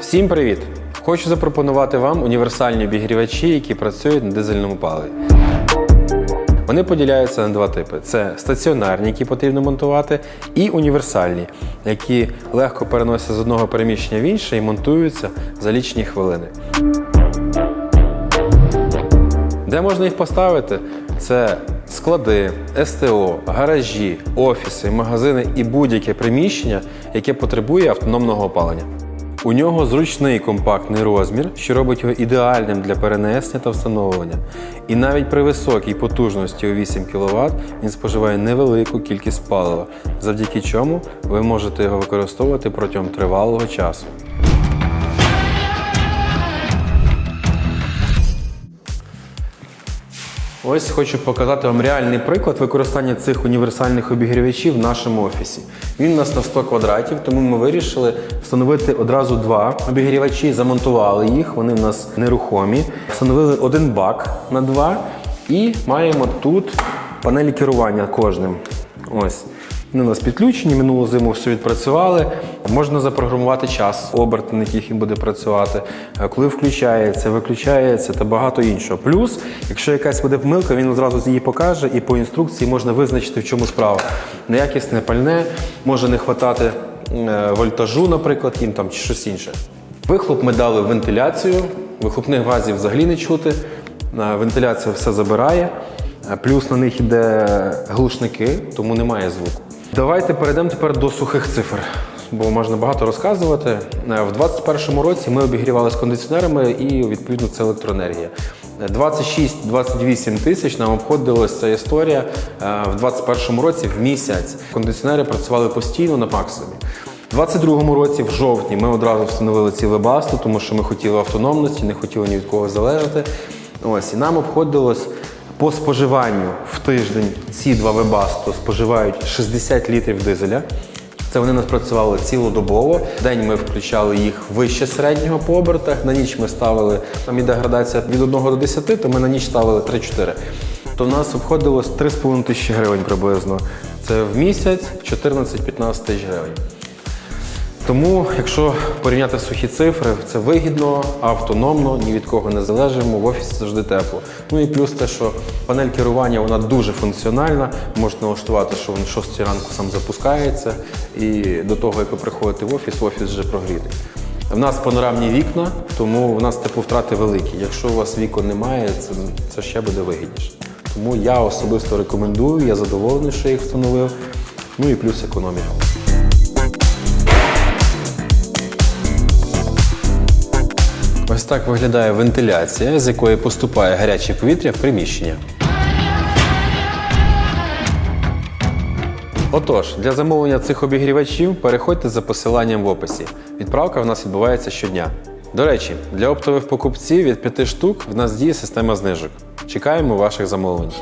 Всім привіт! Хочу запропонувати вам універсальні обігрівачі, які працюють на дизельному паливі. Вони поділяються на два типи: це стаціонарні, які потрібно монтувати, і універсальні, які легко переносяться з одного переміщення в інше і монтуються за лічені хвилини. Де можна їх поставити? Це склади, СТО, гаражі, офіси, магазини і будь-яке приміщення, яке потребує автономного опалення. У нього зручний компактний розмір, що робить його ідеальним для перенесення та встановлення. І навіть при високій потужності у 8 кВт він споживає невелику кількість палива, завдяки чому ви можете його використовувати протягом тривалого часу. Ось хочу показати вам реальний приклад використання цих універсальних обігрівачів в нашому офісі. Він у нас на 100 квадратів, тому ми вирішили встановити одразу два обігрівачі, замонтували їх, вони в нас нерухомі. Встановили один бак на два і маємо тут панелі керування кожним. Ось. Вони у нас підключені, минулу зиму все відпрацювали. Можна запрограмувати час, оберти, на яких він буде працювати, е, коли включається, виключається та багато іншого. Плюс, якщо якась буде помилка, він одразу її покаже, і по інструкції можна визначити, в чому справа. Неякісне пальне, може не хватати е, вольтажу, наприклад, їм там чи щось інше. Вихлоп ми дали вентиляцію, вихлопних газів взагалі не чути. Е, Вентиляція все забирає. Плюс на них іде глушники, тому немає звуку. Давайте перейдемо тепер до сухих цифр, бо можна багато розказувати. Е, В 2021 році ми обігрівали з кондиціонерами і відповідно це електроенергія. Е, 26-28 тисяч нам обходилася ця історія е, в 2021 році в місяць. Кондиціонери працювали постійно на максимумі. У 22-му році, в жовтні, ми одразу встановили ці вебасти, тому що ми хотіли автономності, не хотіли ні від кого залежати. Ось, і нам обходилось по споживанню в тиждень ці два вебасту споживають 60 літрів дизеля. Це вони нас працювали цілодобово. День ми включали їх вище середнього по обертах. На ніч ми ставили, там іде градація від 1 до 10, то ми на ніч ставили 3-4. То в нас обходилось 3,5 тисячі гривень приблизно. Це в місяць 14-15 тисяч гривень. Тому, якщо порівняти сухі цифри, це вигідно, автономно, ні від кого не залежимо, в офісі завжди тепло. Ну і плюс те, що панель керування вона дуже функціональна. Можете налаштувати, що він 6 ранку сам запускається, і до того, як ви приходите в офіс, офіс вже прогрітий. В нас панорамні вікна, тому в нас тепловтрати великі. Якщо у вас вікон немає, це, це ще буде вигідніше. Тому я особисто рекомендую, я задоволений, що їх встановив. Ну і плюс економія. Ось так виглядає вентиляція, з якої поступає гаряче повітря в приміщення. Отож, для замовлення цих обігрівачів переходьте за посиланням в описі. Відправка в нас відбувається щодня. До речі, для оптових покупців від 5 штук в нас діє система знижок. Чекаємо ваших замовлень.